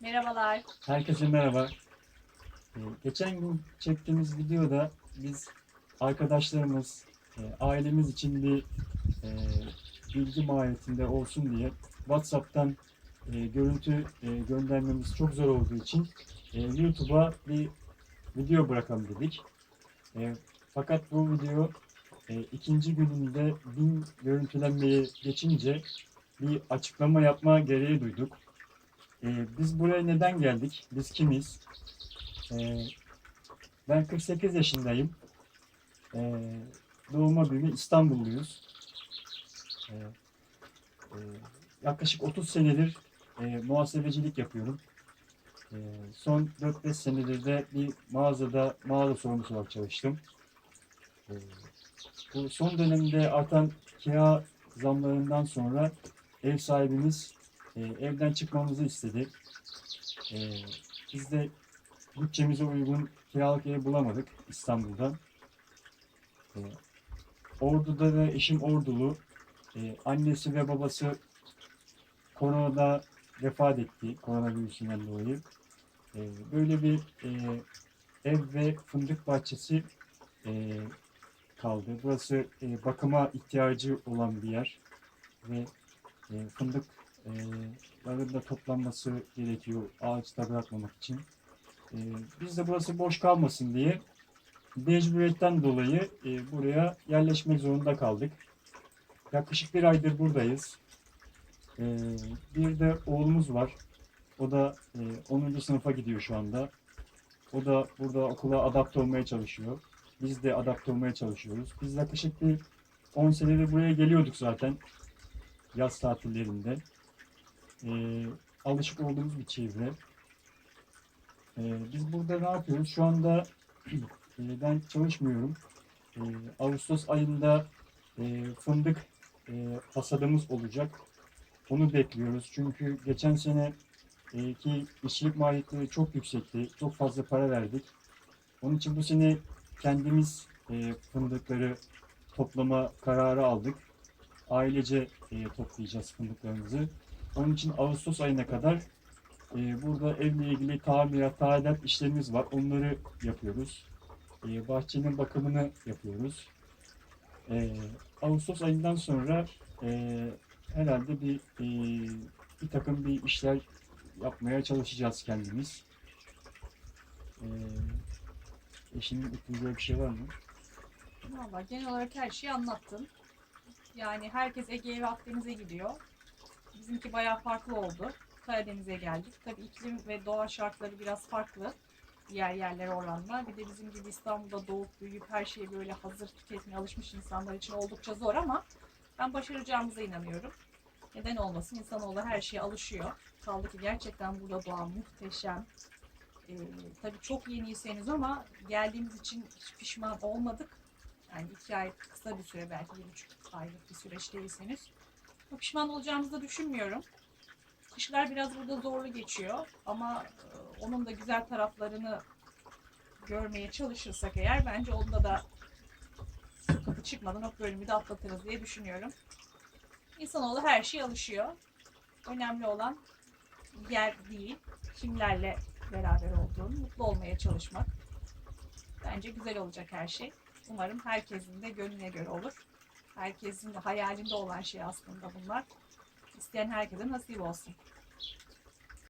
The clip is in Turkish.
Merhabalar. Herkese merhaba. Ee, geçen gün çektiğimiz videoda biz arkadaşlarımız, e, ailemiz için bir e, bilgi mahiyetinde olsun diye WhatsApp'tan e, görüntü göndermemiz çok zor olduğu için YouTube'a bir video bırakalım dedik. Fakat bu video ikinci gününde bin görüntülenmeye geçince bir açıklama yapma gereği duyduk. Ee, biz buraya neden geldik? Biz kimiz? Ee, ben 48 yaşındayım. Ee, doğuma büyüme İstanbulluyuz. Ee, e, yaklaşık 30 senedir e, muhasebecilik yapıyorum. Ee, son 4-5 senedir de bir mağazada mağaza sorumlusu olarak çalıştım. Ee, bu son dönemde artan kira zamlarından sonra ev sahibimiz e, evden çıkmamızı istedi. E, biz de bütçemize uygun kiralık ev bulamadık İstanbul'da. E, Ordu'da da eşim Ordulu. E, annesi ve babası koronada vefat etti. Koronavirüsünden dolayı. E, böyle bir e, ev ve fındık bahçesi e, kaldı. Burası e, bakıma ihtiyacı olan bir yer ve e, fındık e, ların da toplanması gerekiyor ağaçta bırakmamak için. E, biz de burası boş kalmasın diye mecburiyetten dolayı e, buraya yerleşmek zorunda kaldık. Yaklaşık bir aydır buradayız. E, bir de oğlumuz var. O da e, 10. sınıfa gidiyor şu anda. O da burada okula adapte olmaya çalışıyor. Biz de adapte olmaya çalışıyoruz. Biz yaklaşık bir 10 senedir buraya geliyorduk zaten. Yaz tatillerinde e, alışık olduğumuz bir çevre. E, biz burada ne yapıyoruz? Şu anda e, ben çalışmıyorum. E, Ağustos ayında e, fındık e, hasadımız olacak. Onu bekliyoruz. Çünkü geçen sene e, ki işçilik maliyetleri çok yüksekti. Çok fazla para verdik. Onun için bu sene kendimiz e, fındıkları toplama kararı aldık. Ailece e, toplayacağız fındıklarımızı. Onun için Ağustos ayına kadar e, burada evle ilgili tamirat, tadilat işlerimiz var. Onları yapıyoruz. E, bahçenin bakımını yapıyoruz. E, Ağustos ayından sonra e, herhalde bir e, bir takım bir işler yapmaya çalışacağız kendimiz. E, eşimin ekleyeceği bir şey var mı? Valla genel olarak her şeyi anlattın. Yani herkes Ege'ye ve Akdeniz'e gidiyor. Bizimki bayağı farklı oldu. Karadeniz'e geldik. Tabii iklim ve doğa şartları biraz farklı. Diğer yerlere oranla. Bir de bizim gibi İstanbul'da doğup büyüyüp her şeyi böyle hazır tüketmeye alışmış insanlar için oldukça zor ama ben başaracağımıza inanıyorum. Neden olmasın? İnsanoğlu her şeye alışıyor. Kaldı ki gerçekten burada doğa muhteşem. Ee, tabii çok yeniyseniz ama geldiğimiz için hiç pişman olmadık. Yani iki ay kısa bir süre belki bir buçuk aylık bir süreçteyseniz. Pişman olacağımızı da düşünmüyorum. Kışlar biraz burada zorlu geçiyor ama e, onun da güzel taraflarını görmeye çalışırsak eğer bence onda da sıkıntı çıkmadan o bölümü de atlatırız diye düşünüyorum. İnsanoğlu her şeye alışıyor. Önemli olan yer değil, kimlerle beraber olduğun, mutlu olmaya çalışmak. Bence güzel olacak her şey. Umarım herkesin de gönlüne göre olur. Herkesin de hayalinde olan şey aslında bunlar. İsteyen herkese nasip olsun.